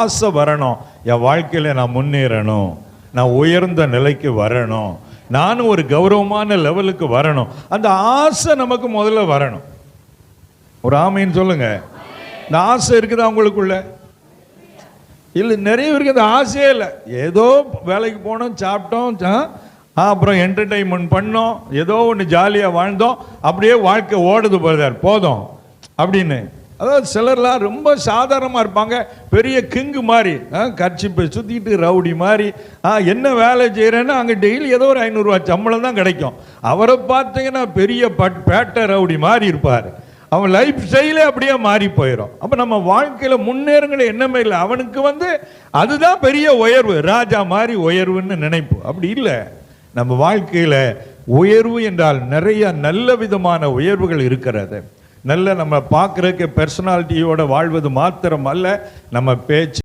ஆசை வரணும். என் வாழ்க்கையில் நான் முன்னேறணும். நான் உயர்ந்த நிலைக்கு வரணும். நானும் ஒரு கௌரவமான லெவலுக்கு வரணும். அந்த ஆசை நமக்கு முதல்ல வரணும். ஒரு ஆமைன்னு சொல்லுங்க. இந்த ஆசை இருக்குதா உங்களுக்குள்ள? இல்லை நிறைய பேருக்கு அந்த ஆசையே இல்லை. ஏதோ வேலைக்கு போனோம் சாப்பிட்டோம் அப்புறம் என்டர்டைன்மெண்ட் பண்ணோம் ஏதோ ஒன்று ஜாலியாக வாழ்ந்தோம் அப்படியே வாழ்க்கை ஓடுது போதார் போதும். அப்படின்னு. அதாவது சிலர்லாம் ரொம்ப சாதாரணமாக இருப்பாங்க. பெரிய கிங்கு மாதிரி கட்சி சுற்றிட்டு ரவுடி மாதிரி ஆ, என்ன வேலை செய்கிறேன்னா அங்கே டெய்லி ஏதோ ஒரு ஐநூறுரூவா சம்பளம் தான் கிடைக்கும். அவரை பார்த்தீங்கன்னா பெரிய பட் பேட்டை ரவுடி மாதிரி இருப்பார். அவன் லைஃப் ஸ்டைலே அப்படியே மாறி போயிடும் அப்போ நம்ம வாழ்க்கையில் முன்னேறுங்கிற எண்ணமே இல்லை. அவனுக்கு வந்து அதுதான் பெரிய உயர்வு. ராஜா மாதிரி உயர்வுன்னு நினைப்பு. அப்படி இல்லை. நம்ம வாழ்க்கையில் உயர்வு என்றால் நிறைய நல்ல விதமான உயர்வுகள் இருக்கிறது. நல்ல நம்ம பார்க்குறதுக்கு பர்சனாலிட்டியோட வாழ்வது மாத்திரம் அல்ல நம்ம பேச்சு